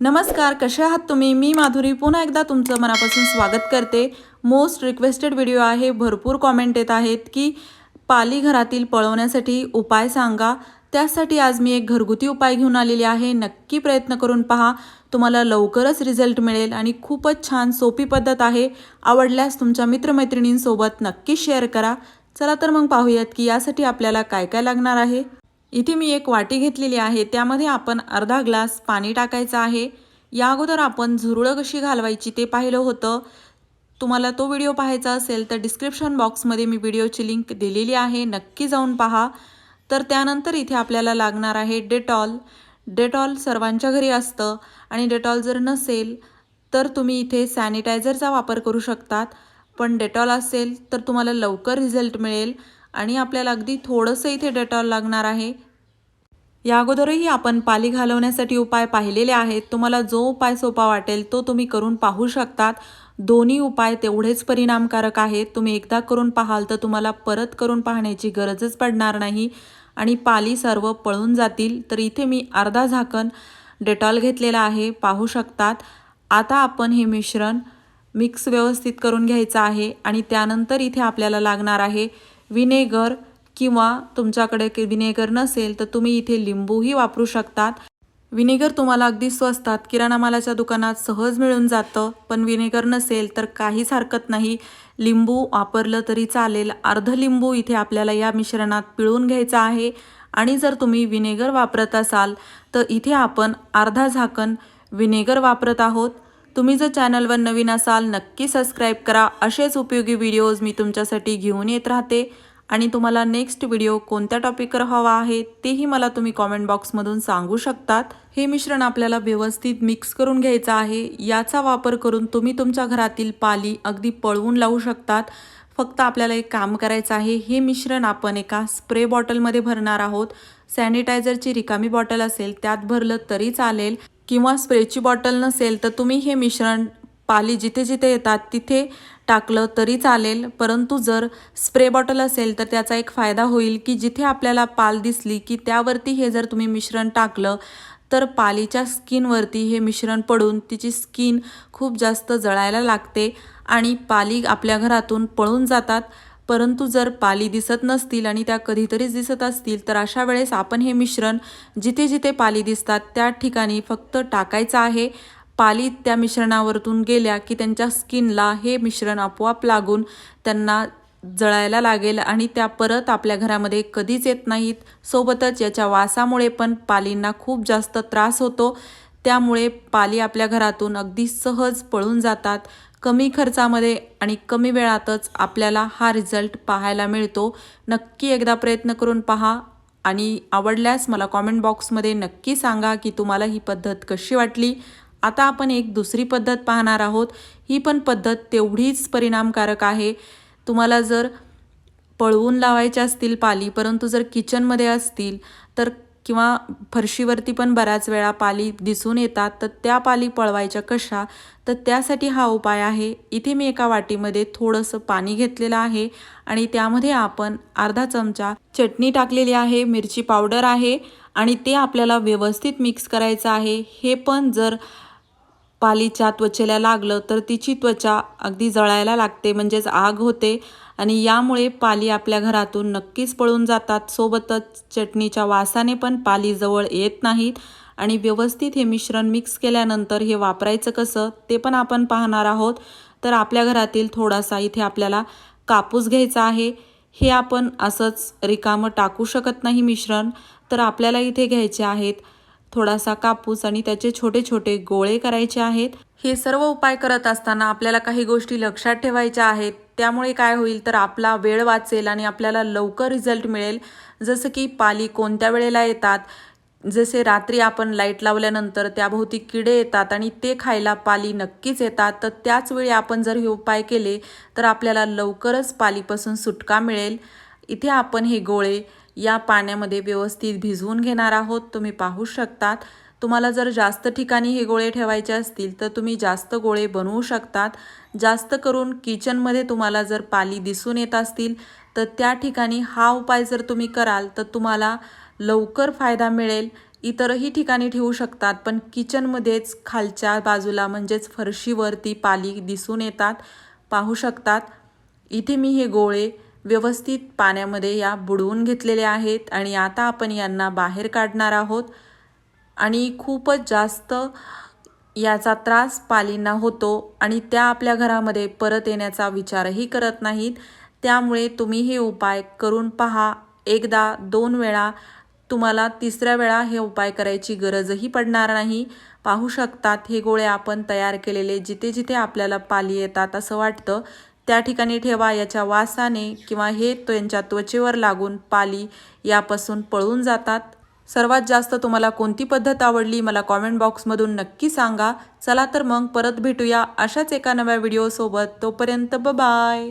नमस्कार कसे आहात तुम्ही? मी माधुरी. पुन्हा एकदा तुमचं मनापासून स्वागत करते. मोस्ट रिक्वेस्टेड व्हिडिओ आहे. भरपूर कॉमेंट येत आहेत की पाली घरातील पळवण्यासाठी उपाय सांगा. त्यासाठी आज मी एक घरगुती उपाय घेऊन आलेली आहे. नक्की प्रयत्न करून पहा. तुम्हाला लवकरच रिझल्ट मिळेल आणि खूपच छान सोपी पद्धत आहे. आवडल्यास तुमच्या मित्रमैत्रिणींसोबत नक्की शेअर करा. चला तर मग पाहूयात की यासाठी आपल्याला काय काय लागणार आहे. इथे मी एक वाटी घेतलेली आहे त्यामध्ये आपण अर्धा ग्लास पाणी टाकायचं आहे. या अगोदर आपण झुरळं कशी घालवायची ते पाहिलं होतं. तुम्हाला तो व्हिडिओ पाहायचा असेल तर डिस्क्रिप्शन बॉक्समध्ये मी व्हिडिओची लिंक दिलेली आहे नक्की जाऊन पहा. तर त्यानंतर इथे आपल्याला लागणार आहे डेटॉल. डेटॉल सर्वांच्या घरी असतं आणि डेटॉल जर नसेल तर तुम्ही इथे सॅनिटायझरचा वापर करू शकतात. पण डेटॉल असेल तर तुम्हाला लवकर रिझल्ट मिळेल आणि आपल्याला अगदी थोडंसं इथे डेटॉल लागणार आहे. या अगोदरही आपण पाली घालवण्यासाठी उपाय पाहिलेले आहेत. तुम्हाला जो उपाय सोपा वाटेल तो तुम्ही करून पाहू शकतात. दोन्ही उपाय तेवढेच परिणामकारक आहेत. तुम्ही एकदा करून पाहाल तर तुम्हाला परत करून पाहण्याची गरजच पडणार नाही. आणि पाली सर्व पळून जातील. तर इथे मी अर्धा झाकण डेटॉल घेतलेला आहे. पाहू शकतात. आता आपण हे मिश्रण मिक्स व्यवस्थित करून घ्यायचं आहे. आणि त्यानंतर इथे आपल्याला लागणार आहे विनेगर किंवा तुमच्याकडे की विनेगर नसेल तर तुम्ही इथे लिंबूही वापरू शकतात. विनेगर तुम्हाला अगदी स्वस्तात किराणा मालाच्या दुकानात सहज मिळून जातं. पण विनेगर नसेल तर काहीच हरकत नाही. लिंबू वापरलं तरी चालेल. अर्ध लिंबू इथे आपल्याला या मिश्रणात पिळून घ्यायचं आहे. आणि जर तुम्ही विनेगर वापरत असाल तर इथे आपण अर्धा झाकण विनेगर वापरत आहोत. तुम्ही जर चॅनलवर नवीन असाल नक्की सबस्क्राईब करा. असेच उपयोगी व्हिडिओज मी तुमच्यासाठी घेऊन येत राहते. आणि तुम्हाला नेक्स्ट व्हिडिओ कोणत्या टॉपिकवर हवा आहे तेही मला तुम्ही कॉमेंट बॉक्समधून सांगू शकतात. हे मिश्रण आपल्याला व्यवस्थित मिक्स करून घ्यायचं आहे. याचा वापर करून तुम्ही तुमच्या घरातील पाली अगदी पळवून लावू शकतात. फक्त आपल्याला एक काम करायचं आहे हे मिश्रण आपण एका स्प्रे बॉटलमध्ये भरणार आहोत. सॅनिटायझरची रिकामी बॉटल असेल त्यात भरलं तरी चालेल. किंवा स्प्रेची बॉटल नसेल तर तुम्ही हे मिश्रण पाली जिथे जिथे येतात तिथे टाकलं तरी चालेल. परंतु जर स्प्रे बॉटल असेल तर त्याचा एक फायदा होईल की जिथे आपल्याला पाल दिसली की त्यावरती हे जर तुम्ही मिश्रण टाकलं तर पालीच्या स्किनवरती हे मिश्रण पडून तिची स्किन खूप जास्त जळायला लागते आणि पाली आपल्या घरातून पळून जातात. परंतु जर पाली दिसत नसतील आणि त्या कधीतरीच दिसत असतील तर अशा वेळेस आपण हे मिश्रण जिथे जिथे पाली दिसतात त्या ठिकाणी फक्त टाकायचं आहे. पाली त्या मिश्रणावरतून गेल्या की त्यांच्या स्किनला हे मिश्रण आपोआप लागून त्यांना जळायला लागेल आणि त्या परत आपल्या घरामध्ये कधीच येत नाहीत. सोबतच याच्या वासामुळे पण पालींना खूप जास्त त्रास होतो. त्यामुळे पाली आपल्या घरातून अगदी सहज पळून जातात. कमी खर्चामध्ये आणि कमी वेळातच आपल्याला हा रिझल्ट पाहायला मिळतो. नक्की एकदा प्रयत्न करून पहा आणि आवडल्यास मला कॉमेंट बॉक्समध्ये नक्की सांगा की तुम्हाला ही पद्धत कशी वाटली. आता आपण एक दुसरी पद्धत पाहणार आहोत. ही पण पद्धत तेवढीच परिणामकारक आहे. तुम्हाला जर पळवून लावायच्या असतील पाली परंतु जर किचनमध्ये असतील तर किंवा फरशीवरती पण बऱ्याच वेळा पाली दिसून येतात तर त्या पाली पळवायच्या कशा? तर त्यासाठी हा उपाय आहे. इथे मी एका वाटीमध्ये थोडंसं पाणी घेतलेलं आहे आणि त्यामध्ये आपण अर्धा चमचा चटणी टाकलेली आहे मिरची पावडर आहे आणि ते आपल्याला व्यवस्थित मिक्स करायचं आहे. हे पण जर पालीच्या त्वचेला लागलं तर तिची त्वचा अगदी जळायला लागते म्हणजेच आग होते. आणि यामुळे पाली आपल्या घरातून नक्कीच पळून जातात. सोबतच चटणीच्या वासाने पण पाली जवळ येत नाहीत. आणि व्यवस्थित हे मिश्रण मिक्स केल्यानंतर हे वापरायचं कसं ते पण आपण पाहणार आहोत. तर आपल्या घरातील थोडासा इथे आपल्याला कापूस घ्यायचा आहे. हे आपण असंच रिकामं टाकू शकत नाही मिश्रण. तर आपल्याला इथे घ्यायचे आहेत थोडासा कापूस आणि त्याचे छोटे छोटे गोळे करायचे आहेत. हे सर्व उपाय करत असताना आपल्याला काही गोष्टी लक्षात ठेवायच्या आहेत. त्यामुळे काय होईल तर आपला वेळ वाचेल आणि आपल्याला लवकर रिझल्ट मिळेल. जसं की पाली कोणत्या वेळेला येतात? जसे रात्री आपण लाइट लावल्यानंतर त्याभोवती किडे येतात आणि ते खायला पाली नक्कीच येतात. तर त्याच वेळी आपण जर हे उपाय केले तर आपल्याला लवकरच पालीपासून सुटका मिळेल. इथे आपण हे गोळे या पाण्यामध्ये व्यवस्थित भिजवून घेणार आहोत. तुम्ही पाहू शकतात. तुम्हाला जर जास्त ठिकाणी हे गोळे ठेवायचे असतील तर तुम्ही जास्त गोळे बनवू शकतात. जास्त करून किचनमध्ये तुम्हाला जर पाली दिसून येत असतील तर त्या ठिकाणी हा उपाय जर तुम्ही कराल तर तुम्हाला लवकर फायदा मिळेल. इतरही ठिकाणी ठेवू शकतात पण किचनमध्येच खालच्या बाजूला म्हणजेच फरशीवरती पाली दिसून येतात. पाहू शकतात. इथे मी हे गोळे व्यवस्थित पाण्यामध्ये या बुडवून घेतलेल्या आहेत आणि आता आपण यांना बाहेर काढणार आहोत. आणि खूपच जास्त याचा त्रास पालींना होतो आणि त्या आपल्या घरामध्ये परत येण्याचा विचारही करत नाहीत. त्यामुळे तुम्ही हे उपाय करून पहा. एकदा दोन वेळा तुम्हाला तिसऱ्या वेळा हे उपाय करायची गरजही पडणार नाही. पाहू शकतात हे गोळे आपण तयार केलेले जिथे जिथे आपल्याला पाली येतात असं वाटतं. त्या ठिकाणी ठेवा याच्या वासाने किंवा हे त्यांच्या त्वचेवर लागून पाली यापासून पळून जातात. सर्वात जास्त तुम्हाला कोणती पद्धत आवडली मला कॉमेंट बॉक्समधून नक्की सांगा. चला तर मग परत भेटूया अशाच एका नव्या व्हिडिओसोबत. तोपर्यंत बाय